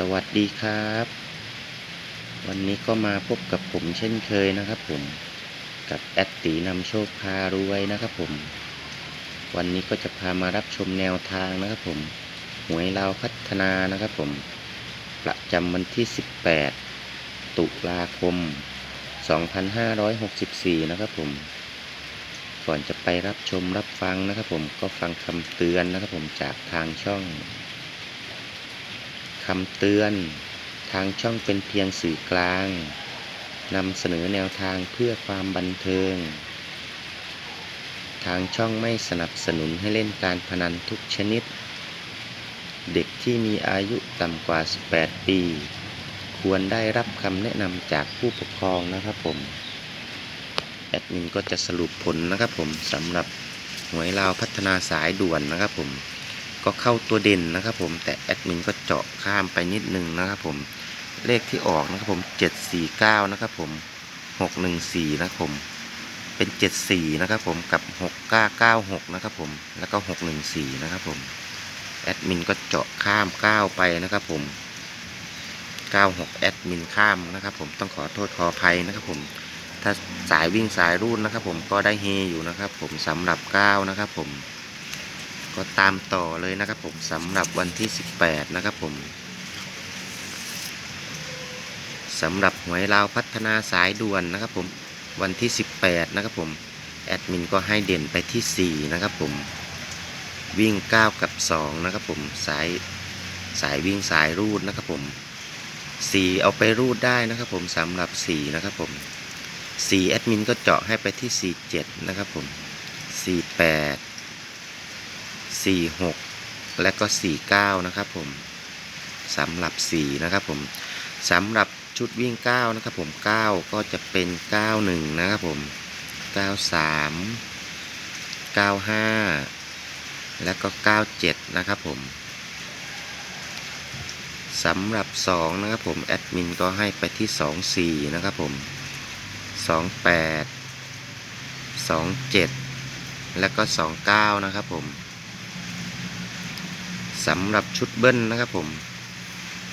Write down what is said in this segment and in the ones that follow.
สวัสดีครับ วันนี้ก็มาพบกับผมเช่นเคยนะครับผมกับแอดตีนำโชคพารวยนะครับผม วันนี้ก็จะพามารับชมแนวทางนะครับผมหวยลาวพัฒนานะครับผม ประจำวันที่ 18 ตุลาคม 2564 นะครับผม ก่อนจะไปรับชมรับฟังนะครับผมก็ฟังคำเตือนนะครับผมจากทางช่อง คำเตือน ทางช่องเป็นเพียงสื่อกลาง นำเสนอแนวทางเพื่อความบันเทิง ทางช่องไม่สนับสนุนให้เล่นการพนันทุกชนิด เด็กที่มีอายุต่ำกว่า 18 ปี ควรได้รับคำแนะนำจากผู้ปกครองนะครับผมแอดมินก็จะสรุปผลนะครับผมสำหรับหวยลาวพัฒนาสายด่วนนะครับผม ก็เข้าตัวเด่นนะครับผมแต่แอดมินก็เจาะข้ามไปนิดนึงนะครับผมเลขที่ออกนะครับผม749นะครับผม614นะครับผมเป็น 74นะครับผมกับ 6996นะครับผมแล้วก็ 614นะครับผมแอดมินก็เจาะข้าม9ไปนะครับผม96แอดมินข้ามนะครับผมต้องขอโทษขออภัยนะครับผมถ้าสายวิ่งสายรูดนะครับผมก็ได้เฮอยู่นะครับผมสำหรับ9นะครับผม ก็ตามต่อเลยนะครับผมสำหรับวันที่ 18 นะครับผมสำหรับหวยลาวพัฒนาสายด่วนนะครับผมวันที่ 18 นะครับผมแอดมินก็ให้เด่นไปที่ 4 นะครับผมวิ่ง 9 กับ 2 นะครับผมสายสายวิ่งสายรูดนะครับผม 4 เอาไปรูดได้นะครับผมสำหรับ 4 นะครับผม 4 แอดมินก็เจาะให้ไปที่ 47 นะครับผม 48 46 และก็ 49 นะครับผมสำหรับ 4 นะครับผมสำหรับชุดวิ่ง 9 นะครับผม 9 ก็จะเป็น 91 นะครับผม 93 95 และก็ 97 นะครับผมสำหรับ 2 นะครับผม แอดมินก็ให้ไปที่ 24 นะครับผม 28 27 และก็ 29 นะครับผม สำหรับชุดเบิ้ลนะครับผม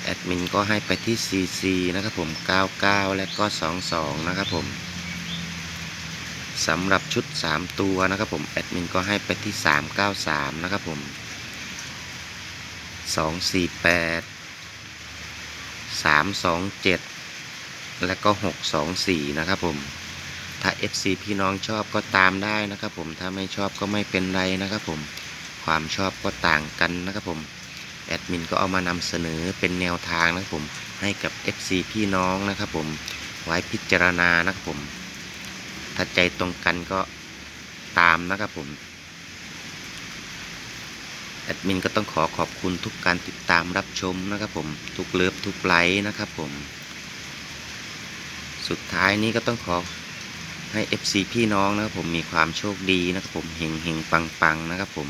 แอดมินก็ให้ไปที่ CC นะครับผม 99 และก็ 22 นะครับผมสำหรับชุด 3 ตัวนะครับผม แอดมินก็ให้ไปที่ 393 นะครับผม 248 327 และก็ 624 นะครับผม ถ้า FC พี่น้องชอบก็ตามได้นะครับผม ถ้าไม่ชอบก็ไม่เป็นไรนะครับผม ความชอบก็ต่างกันนะครับผมแอดมินก็เอามานำเสนอเป็นแนวทางนะครับผมให้กับ FC พี่น้องนะครับผมไว้พิจารณานะครับผม ถ้าใจตรงกันก็ตามนะครับผมแอดมินก็ต้องขอขอบคุณทุกการติดตามรับชมนะครับผม ทุกเลิฟทุกไลค์นะครับผม สุดท้ายนี้ก็ต้องขอให้ FC พี่น้องนะครับผมมีความโชคดีนะครับผมเฮงเฮงปังปังนะครับผม